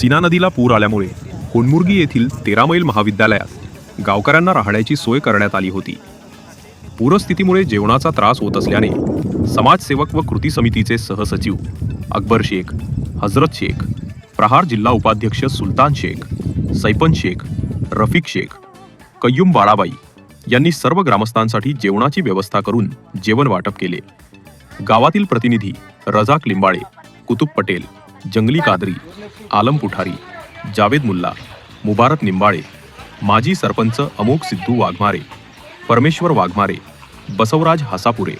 सीना नदीला पूर आल्यामुळे होनमुर्गी येथील तेरा मैल महाविद्यालयात गावकऱ्यांना राहण्याची सोय करण्यात आली होती. पूरस्थितीमुळे जेवणाचा त्रास होत असल्याने समाजसेवक व कृती समितीचे सहसचिव अकबर शेख हजरत शेख प्रहार जिल्हा उपाध्यक्ष सुलतान शेख सैपन शेख रफिक शेख कय्युम बाळाबाई यांनी सर्व ग्रामस्थांसाठी जेवणाची व्यवस्था करून जेवण वाटप केले. गावातील प्रतिनिधी रजाक लिंबाळे कुतुब पटेल जंगली कादरी आलम पुठारी जावेद मुल्ला मुबारक निंबाळे माजी सरपंच अमोक सिद्धू वाघमारे परमेश्वर वाघमारे बसवराज हासापुरे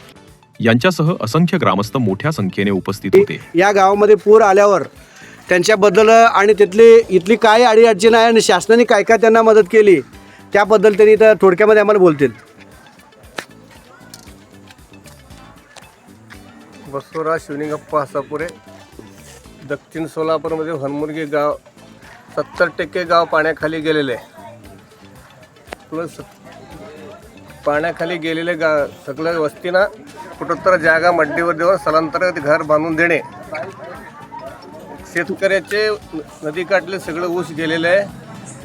यांच्यासह असंख्य ग्रामस्थ मोठ्या संख्येने उपस्थित होते. या गावामध्ये पूर आल्यावर त्यांच्याबद्दल आणि तिथली इथली काय अडीअडचण आहे आणि शासनाने काय काय त्यांना मदत केली त्याबद्दल त्यांनी इथं थोडक्यामध्ये आम्हाला बोलतील. बसवराज शिवलिंगप्पा हसापुरे दक्षिण सोलापूरमध्ये हनमुर्गी गाव सत्तर टक्के गाव पाण्याखाली गेलेले. प्लस पाण्याखाली गेलेले गा सगळ्या वस्तींना कुठंतर जागा मड्डीवर देऊन स्थलांतर घर बांधून देणे. शेतकऱ्याचे नदीकाठले सगळं ऊस गेलेलं आहे.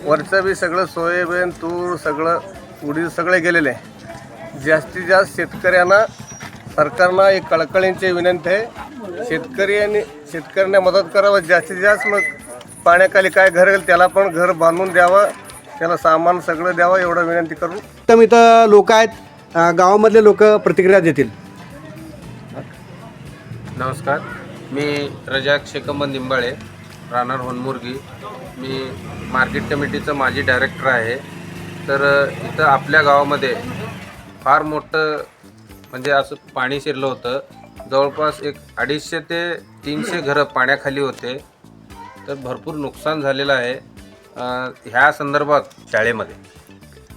वरचं बी सगळं सोयाबीन तूर सगळं उडीद सगळे गेलेले आहे. जास्तीत जास्त शेतकऱ्यांना सरकारनं एक कळकळींची विनंती आहे. शेतकरी आणि शेतकऱ्यांना मदत करावं जास्तीत जास्त मग पाण्याखाली काय घर गेलं त्याला पण घर बांधून द्यावं त्याला सामान सगळं द्यावं एवढं विनंती करून. तर इथं लोक आहेत. गावामधले लोक प्रतिक्रिया देतील. नमस्कार. मी रजाक शेकंबन निंबाळे राहणार होनमुर्गी मी मार्केट कमिटीचं माजी डायरेक्टर आहे. तर इथं आपल्या गावामध्ये फार मोठं म्हणजे असं पाणी शिरलं होतं. जवळपास एक अडीचशे ते तीनशे घरं पाण्याखाली होते. तर भरपूर नुकसान झालेलं आहे अ, ह्या संदर्भात शाळेमध्ये.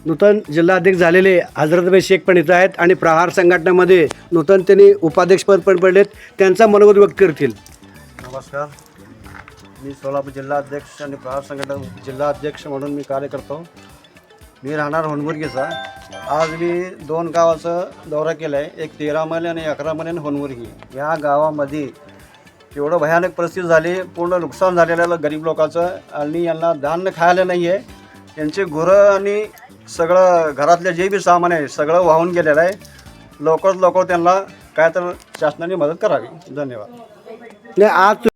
नूतन जिल्हाध्यक्ष झालेले हजरतभाई शेख पण इथं आहेत आणि प्रहार संघटनेमध्ये नूतन त्यांनी उपाध्यक्षपद पण पडलेत. त्यांचा मनोगत व्यक्त करतील. नमस्कार. मी सोलापूर जिल्हा अध्यक्ष आणि प्रहार संघटन जिल्हा अध्यक्ष म्हणून मी कार्य करतो. मी राहणार होनमुर्गीचा आज मी दोन गावाचं दौरा केला आहे एक तेरा मैल आणि अकरा मैल आणि होनमुर्गी या गावामध्ये एवढं भयानक परिस्थिती झाली पूर्ण नुकसान झालेलं गरीब लोकांचं. आणि यांना धान्य खायला नाही आहे यांचे गुरं आणि सगळं घरातलं जे बी सामान आहे सगळं वाहून गेलेलं आहे. लवकरात लवकर त्यांना काय तर शासनाने मदत करावी. धन्यवाद. नाही आज